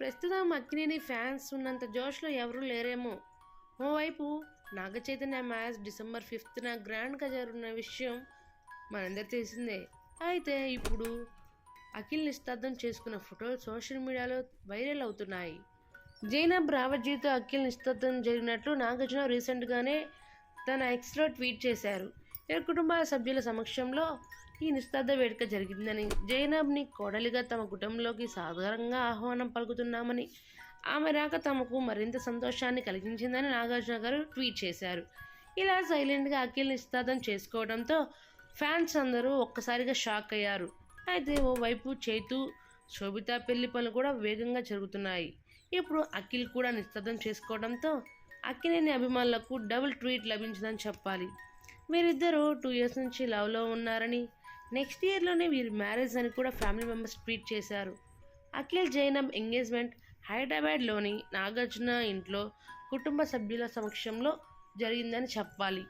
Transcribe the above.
ప్రస్తుతం అక్కినేని ఫ్యాన్స్ ఉన్నంత జోష్లో ఎవరూ లేరేమో. ఓవైపు నాగ చైతన్య మ్యాచ్ డిసెంబర్ ఫిఫ్త్న గ్రాండ్గా జరుగుతున్న విషయం మనందరూ తెలిసిందే. అయితే ఇప్పుడు అఖిల్ నిస్తార్థం చేసుకున్న ఫోటోలు సోషల్ మీడియాలో వైరల్ అవుతున్నాయి. జైనబ్ రావజీతో అఖిల్ నిస్తార్థం జరిగినట్లు నాగార్జున రీసెంట్గానే తన ఎక్స్లో ట్వీట్ చేశారు. ఇరు కుటుంబాల సభ్యుల సమక్షంలో ఈ నిస్తార్థ వేడుక జరిగిందని జైనబ్ని కోడలిగా తమ కుటుంబంలోకి సాధారణంగా ఆహ్వానం పలుకుతున్నామని ఆమె రాక తమకు మరింత సంతోషాన్ని కలిగించిందని నాగార్జున గారు ట్వీట్ చేశారు. ఇలా సైలెంట్గా అఖిల్ నిస్తార్థం చేసుకోవడంతో ఫ్యాన్స్ అందరూ ఒక్కసారిగా షాక్ అయ్యారు. అయితే ఓవైపు చైతు శోభిత పెళ్ళి పనులు కూడా వేగంగా జరుగుతున్నాయి. ఇప్పుడు అఖిల్ కూడా నిస్తర్థం చేసుకోవడంతో అక్కినేని అభిమానులకు డబుల్ ట్వీట్ లభించిందని చెప్పాలి. వీరిద్దరూ టూ ఇయర్స్ నుంచి లవ్లో ఉన్నారని నెక్స్ట్ ఇయర్లోనే వీరి మ్యారేజ్ అని కూడా ఫ్యామిలీ మెంబర్స్ ట్వీట్ చేశారు. అఖిల్ జైనం ఎంగేజ్మెంట్ హైదరాబాద్లోని నాగార్జున ఇంట్లో కుటుంబ సభ్యుల సమక్షంలో జరిగిందని చెప్పాలి.